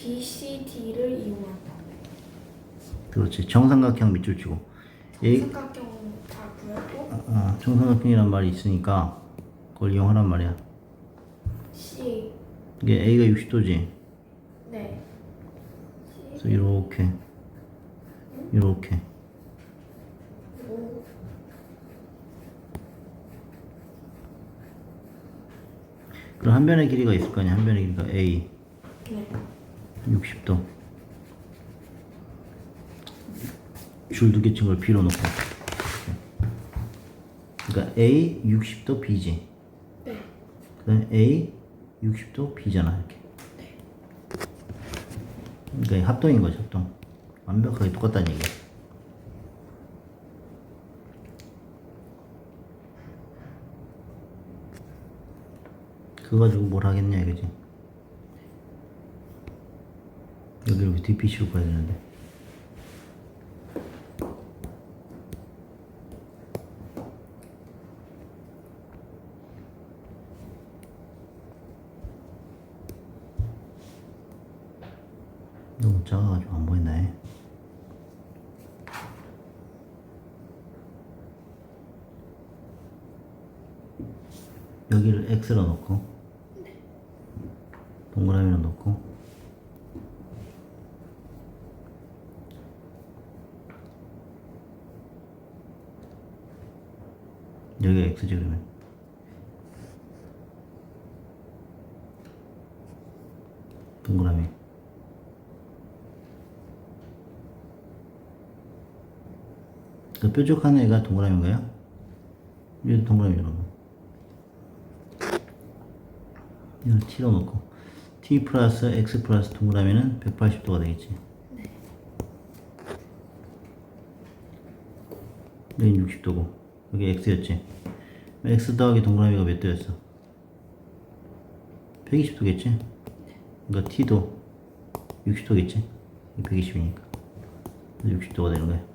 BCD를 이용한다. 그렇지. 정삼각형 밑줄 치고. A, 삼각형 다 구했고 어, 정삼각형이란 말이 있으니까 그걸 이용하란 말이야. C 이게 A가 60도지. 네. 그래서 이렇게 이렇게 오 그럼 한 변의 길이가 있을 거 아니야. 한 변의 길이가 A 네. 60도. 줄 두 개 친 걸 B로 놓고. 그러니까 A 60도 B지. 네. 그다음 A 60도 B잖아 이렇게. 그러니까 합동인 거죠 합동. 완벽하게 똑같다는 얘기야. 그거 가지고 뭘 하겠냐 이거지. 여기 이렇게 DPC로 가야 되는데. 너무 작아가지고 안. 해. 여기를 X로 놓고 동그라미로 놓고 여기가 X지 그러면. 동그라미. 그 뾰족한 애가 동그라미인 거야? 얘도 동그라미잖아 이걸 t로 놓고. T 플러스 x 플러스 동그라미는 180도가 되겠지. 여기 60도고 여기 x였지 x 더하기 동그라미가 몇 도였어? 120도겠지? 그러니까 t도 60도겠지? 120이니까 60도가 되는 거야